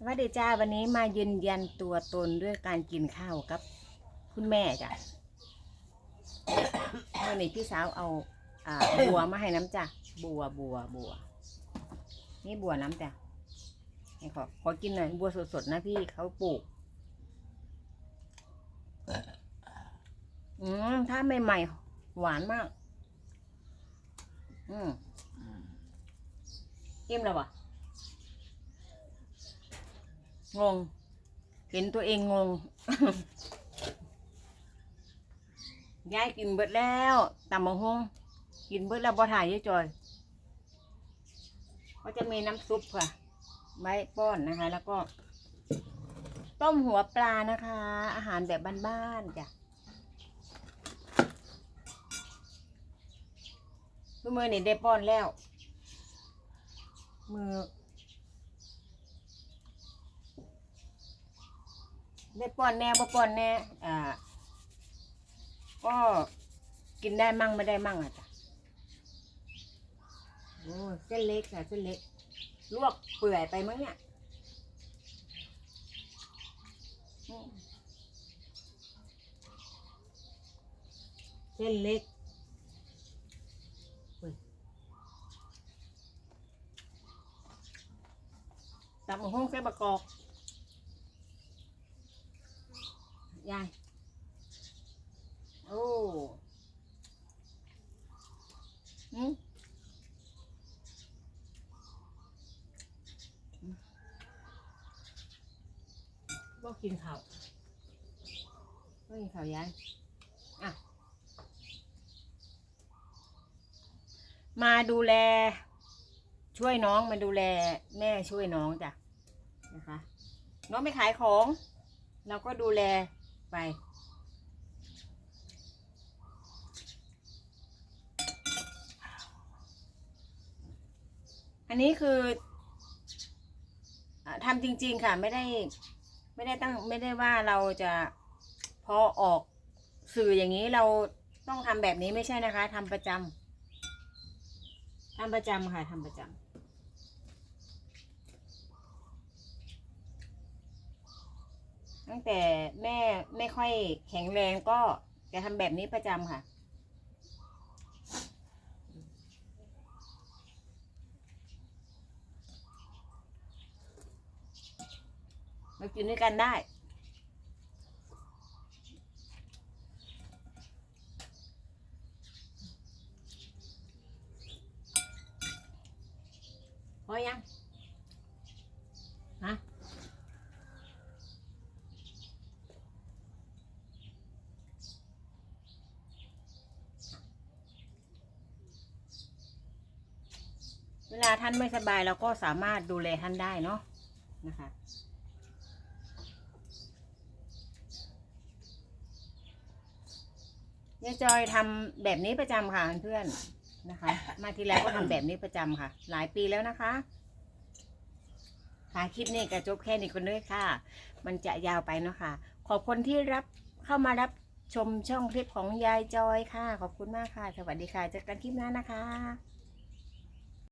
สวัสดีจ้าวันนี้มายืนยันตัวตนด้วยการกินข้าวกับ คุณแม่จ้ะวันนี้พี่สาวเอาอ่าบัวมาให้น้ำจ้ะบัวบัวบัว นี่บัวน้ำจ้ะนี่ขอขอกินหน่อยบัวสดๆนะพี่เขาปลูก อืมถ้าใหม่ๆหวานมาก อืมอิ่มแล้ววะ งง เห็นตัวเองงง ยายกินเบิดแล้วตำมะฮงกินเบิดแล้วบ่ถ่ายยายจอยก็จะมีน้ำซุปค่ะไว้ป้อนนะคะ แล้วก็ ต้มหัวปลานะคะ อาหารแบบบ้านๆจ้ะทุกมือนี่ได้ป้อนแล้ว มือ ได้ป้อนแน่บ่ป้อนแน่อ่า ก็กินได้มั่งไม่ได้มั่งอะจ้ะโอ้เส้นเล็กค่ะเส้นเล็ก ลวกเปื่อยไปมั้งเนี่ยเส้นเล็กอุ้ยตำห้องเส้นประกอบ ยาย โอ้อืมก็กินข้าวก็กินข้าวยายอะมาดูแล ช่วยน้องมาดูแล แม่ช่วยน้องจ้ะนะคะ น้องไม่ขายของ เราก็ดูแล ไป อันนี้คืออทำจริง ๆ ค่ะ ไม่ได้ ไม่ได้ตั้ง ไม่ได้ว่าเราจะพอออกสื่ออย่างนี้เราต้องทำแบบนี้ไม่ใช่นะคะทำประจำทำประจำค่ะทำประจำ ตั้งแต่แม่ไม่ค่อยแข็งแรงก็จะทำแบบนี้ประจำค่ะ มากินด้วยกันได้พอยัง ฮะ เวลาท่านไม่สบายเราก็สามารถดูแลท่านได้เนาะนะคะ ยายจอยทำแบบนี้ประจำค่ะเพื่อนนะคะ มาทีแล้วก็ทำแบบนี้ประจำค่ะ หลายปีแล้วนะคะค่ะคลิปนี้ก็จบแค่นี้คนด้วยค่ะ มันจะยาวไปเนาะค่ะ ขอบคุณที่รับเข้ามารับชมช่องคลิปของยายจอยค่ะ ขอบคุณมากค่ะ สวัสดีค่ะเจอกันคลิปหน้านะคะ